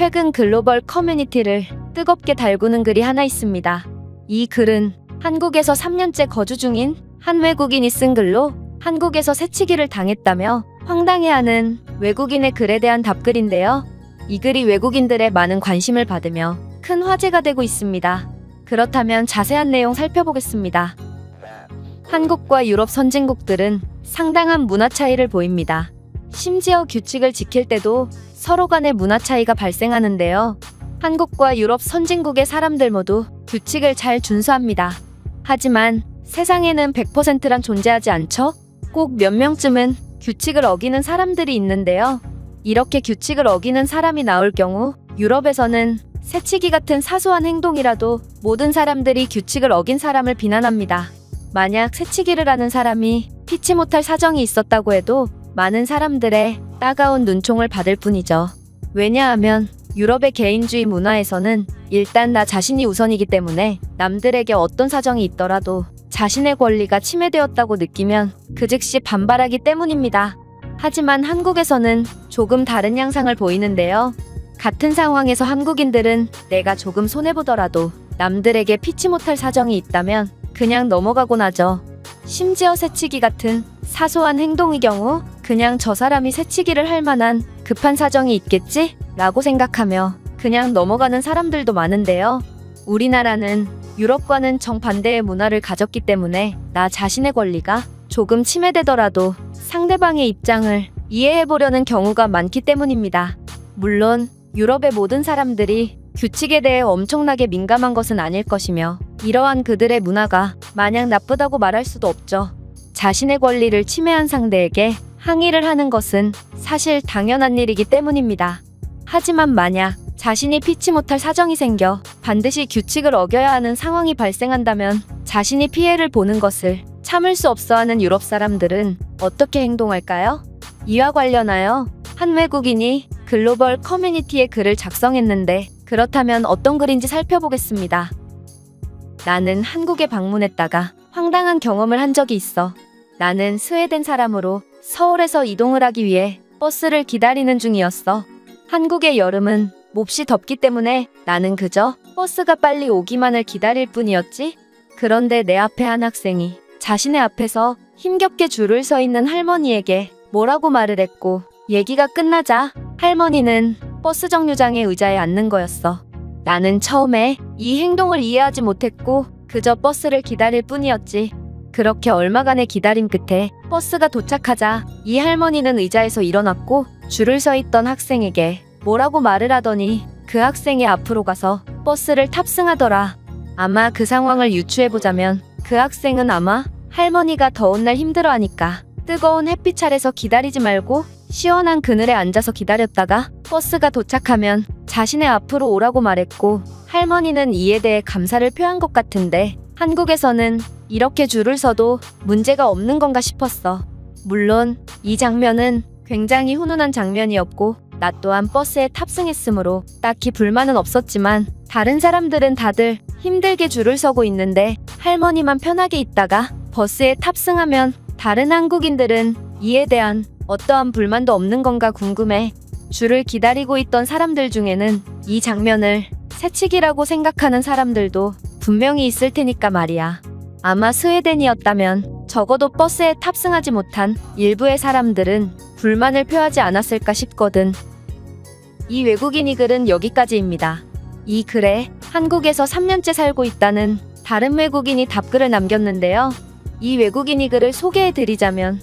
최근 글로벌 커뮤니티를 뜨겁게 달구는 글이 하나 있습니다. 이 글은 한국에서 3년째 거주 중인 한 외국인이 쓴 글로 한국에서 새치기를 당했다며 황당해하는 외국인의 글에 대한 답글인데요. 이 글이 외국인들의 많은 관심을 받으며 큰 화제가 되고 있습니다. 그렇다면 자세한 내용 살펴보겠습니다. 한국과 유럽 선진국들은 상당한 문화 차이를 보입니다. 심지어 규칙을 지킬 때도 서로 간의 문화 차이가 발생하는데요. 한국과 유럽 선진국의 사람들 모두 규칙을 잘 준수합니다. 하지만 세상에는 100%란 존재하지 않죠? 꼭 몇 명쯤은 규칙을 어기는 사람들이 있는데요. 이렇게 규칙을 어기는 사람이 나올 경우 유럽에서는 새치기 같은 사소한 행동이라도 모든 사람들이 규칙을 어긴 사람을 비난합니다. 만약 새치기를 하는 사람이 피치 못할 사정이 있었다고 해도 많은 사람들의 따가운 눈총을 받을 뿐이죠. 왜냐하면 유럽의 개인주의 문화에서는 일단 나 자신이 우선이기 때문에 남들에게 어떤 사정이 있더라도 자신의 권리가 침해되었다고 느끼면 그 즉시 반발하기 때문입니다. 하지만 한국에서는 조금 다른 양상을 보이는데요. 같은 상황에서 한국인들은 내가 조금 손해보더라도 남들에게 피치 못할 사정이 있다면 그냥 넘어가곤 하죠. 심지어 새치기 같은 사소한 행동의 경우 그냥 저 사람이 새치기를 할 만한 급한 사정이 있겠지? 라고 생각하며 그냥 넘어가는 사람들도 많은데요. 우리나라는 유럽과는 정반대의 문화를 가졌기 때문에 나 자신의 권리가 조금 침해되더라도 상대방의 입장을 이해해보려는 경우가 많기 때문입니다. 물론 유럽의 모든 사람들이 규칙에 대해 엄청나게 민감한 것은 아닐 것이며 이러한 그들의 문화가 마냥 나쁘다고 말할 수도 없죠. 자신의 권리를 침해한 상대에게 항의를 하는 것은 사실 당연한 일이기 때문입니다. 하지만 만약 자신이 피치 못할 사정이 생겨 반드시 규칙을 어겨야 하는 상황이 발생한다면 자신이 피해를 보는 것을 참을 수 없어 하는 유럽 사람들은 어떻게 행동할까요? 이와 관련하여 한 외국인이 글로벌 커뮤니티에 글을 작성했는데 그렇다면 어떤 글인지 살펴보겠습니다. 나는 한국에 방문했다가 황당한 경험을 한 적이 있어. 나는 스웨덴 사람으로 서울에서 이동을 하기 위해 버스를 기다리는 중이었어. 한국의 여름은 몹시 덥기 때문에 나는 그저 버스가 빨리 오기만을 기다릴 뿐이었지. 그런데 내 앞에 한 학생이 자신의 앞에서 힘겹게 줄을 서 있는 할머니에게 뭐라고 말을 했고 얘기가 끝나자 할머니는 버스 정류장의 의자에 앉는 거였어. 나는 처음에 이 행동을 이해하지 못했고 그저 버스를 기다릴 뿐이었지. 그렇게 얼마간의 기다림 끝에 버스가 도착하자 이 할머니는 의자에서 일어났고 줄을 서 있던 학생에게 뭐라고 말을 하더니 그 학생이 앞으로 가서 버스를 탑승하더라. 아마 그 상황을 유추해보자면 그 학생은 아마 할머니가 더운 날 힘들어하니까 뜨거운 햇빛 아래서 기다리지 말고 시원한 그늘에 앉아서 기다렸다가 버스가 도착하면 자신의 앞으로 오라고 말했고 할머니는 이에 대해 감사를 표한 것 같은데 한국에서는 이렇게 줄을 서도 문제가 없는 건가 싶었어. 물론 이 장면은 굉장히 훈훈한 장면이었고 나 또한 버스에 탑승했으므로 딱히 불만은 없었지만 다른 사람들은 다들 힘들게 줄을 서고 있는데 할머니만 편하게 있다가 버스에 탑승하면 다른 한국인들은 이에 대한 어떠한 불만도 없는 건가 궁금해. 줄을 기다리고 있던 사람들 중에는 이 장면을 새치기라고 생각하는 사람들도 분명히 있을 테니까 말이야. 아마 스웨덴이었다면 적어도 버스에 탑승하지 못한 일부의 사람들은 불만을 표하지 않았을까 싶거든. 이 외국인 이 글은 여기까지입니다. 이 글에 한국에서 3년째 살고 있다는 다른 외국인이 답글을 남겼는데요. 이 외국인이 글을 소개해 드리자면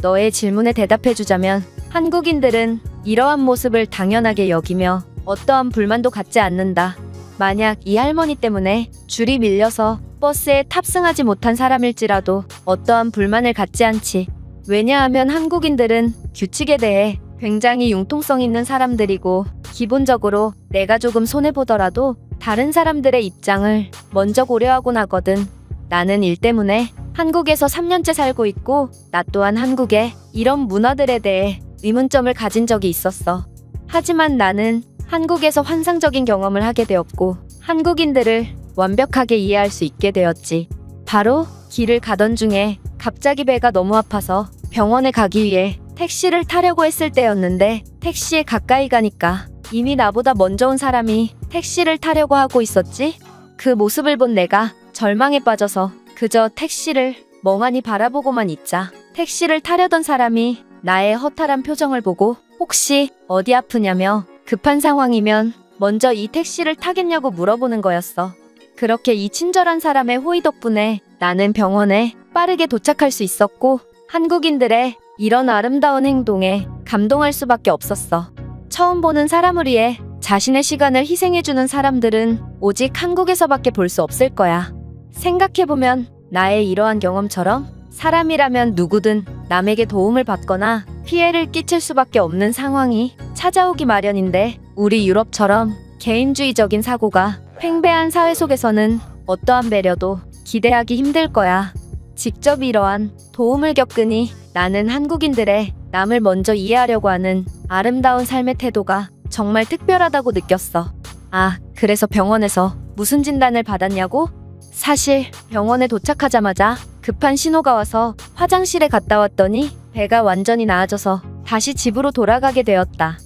너의 질문에 대답해 주자면 한국인들은 이러한 모습을 당연하게 여기며 어떠한 불만도 갖지 않는다. 만약 이 할머니 때문에 줄이 밀려서 버스에 탑승하지 못한 사람일지라도 어떠한 불만을 갖지 않지. 왜냐하면 한국인들은 규칙에 대해 굉장히 융통성 있는 사람들이고 기본적으로 내가 조금 손해보더라도 다른 사람들의 입장을 먼저 고려하곤 하거든. 나는 일 때문에 한국에서 3년째 살고 있고 나 또한 한국의 이런 문화들에 대해 의문점을 가진 적이 있었어. 하지만 나는 한국에서 환상적인 경험을 하게 되었고 한국인들을 완벽하게 이해할 수 있게 되었지. 바로 길을 가던 중에 갑자기 배가 너무 아파서 병원에 가기 위해 택시를 타려고 했을 때였는데 택시에 가까이 가니까 이미 나보다 먼저 온 사람이 택시를 타려고 하고 있었지? 그 모습을 본 내가 절망에 빠져서 그저 택시를 멍하니 바라보고만 있자 택시를 타려던 사람이 나의 허탈한 표정을 보고 혹시 어디 아프냐며 급한 상황이면 먼저 이 택시를 타겠냐고 물어보는 거였어. 그렇게 이 친절한 사람의 호의 덕분에 나는 병원에 빠르게 도착할 수 있었고 한국인들의 이런 아름다운 행동에 감동할 수밖에 없었어. 처음 보는 사람을 위해 자신의 시간을 희생해주는 사람들은 오직 한국에서밖에 볼 수 없을 거야. 생각해보면 나의 이러한 경험처럼 사람이라면 누구든 남에게 도움을 받거나 피해를 끼칠 수밖에 없는 상황이 찾아오기 마련인데 우리 유럽처럼 개인주의적인 사고가 팽배한 사회 속에서는 어떠한 배려도 기대하기 힘들 거야. 직접 이러한 도움을 겪으니 나는 한국인들의 남을 먼저 이해하려고 하는 아름다운 삶의 태도가 정말 특별하다고 느꼈어. 아, 그래서 병원에서 무슨 진단을 받았냐고? 사실 병원에 도착하자마자 급한 신호가 와서 화장실에 갔다 왔더니 배가 완전히 나아져서 다시 집으로 돌아가게 되었다.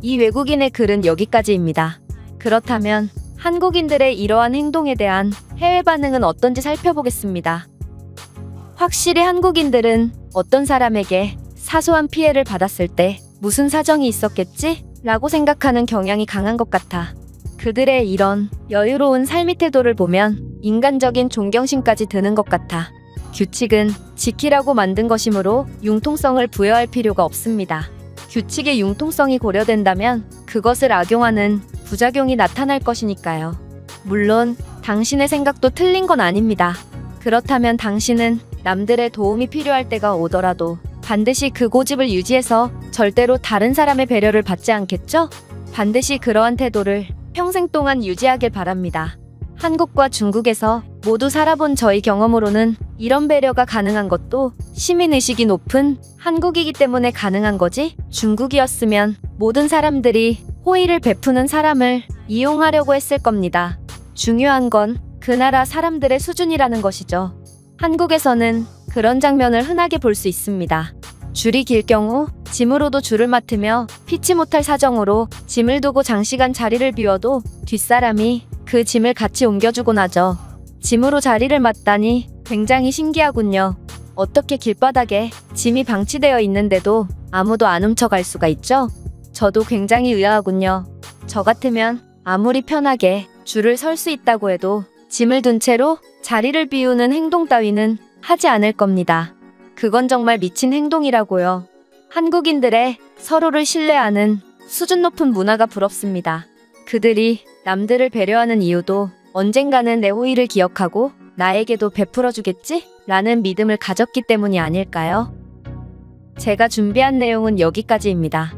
이 외국인의 글은 여기까지입니다. 그렇다면 한국인들의 이러한 행동에 대한 해외 반응은 어떤지 살펴보겠습니다. 확실히 한국인들은 어떤 사람에게 사소한 피해를 받았을 때 무슨 사정이 있었겠지? 라고 생각하는 경향이 강한 것 같아. 그들의 이런 여유로운 삶의 태도를 보면 인간적인 존경심까지 드는 것 같아. 규칙은 지키라고 만든 것이므로 융통성을 부여할 필요가 없습니다. 규칙의 융통성이 고려된다면 그것을 악용하는 부작용이 나타날 것이니까요. 물론 당신의 생각도 틀린 건 아닙니다. 그렇다면 당신은 남들의 도움이 필요할 때가 오더라도 반드시 그 고집을 유지해서 절대로 다른 사람의 배려를 받지 않겠죠? 반드시 그러한 태도를 평생 동안 유지하길 바랍니다. 한국과 중국에서 모두 살아본 저희 경험으로는 이런 배려가 가능한 것도 시민의식이 높은 한국이기 때문에 가능한 거지? 중국이었으면 모든 사람들이 호의를 베푸는 사람을 이용하려고 했을 겁니다. 중요한 건 그 나라 사람들의 수준이라는 것이죠. 한국에서는 그런 장면을 흔하게 볼 수 있습니다. 줄이 길 경우 짐으로도 줄을 맡으며 피치 못할 사정으로 짐을 두고 장시간 자리를 비워도 뒷사람이 그 짐을 같이 옮겨주곤 하죠. 짐으로 자리를 맡다니 굉장히 신기하군요. 어떻게 길바닥에 짐이 방치되어 있는데도 아무도 안 훔쳐갈 수가 있죠? 저도 굉장히 의아하군요. 저 같으면 아무리 편하게 줄을 설 수 있다고 해도 짐을 둔 채로 자리를 비우는 행동 따위는 하지 않을 겁니다. 그건 정말 미친 행동이라고요. 한국인들의 서로를 신뢰하는 수준 높은 문화가 부럽습니다. 그들이 남들을 배려하는 이유도 언젠가는 내 호의를 기억하고 나에게도 베풀어 주겠지? 라는 믿음을 가졌기 때문이 아닐까요? 제가 준비한 내용은 여기까지입니다.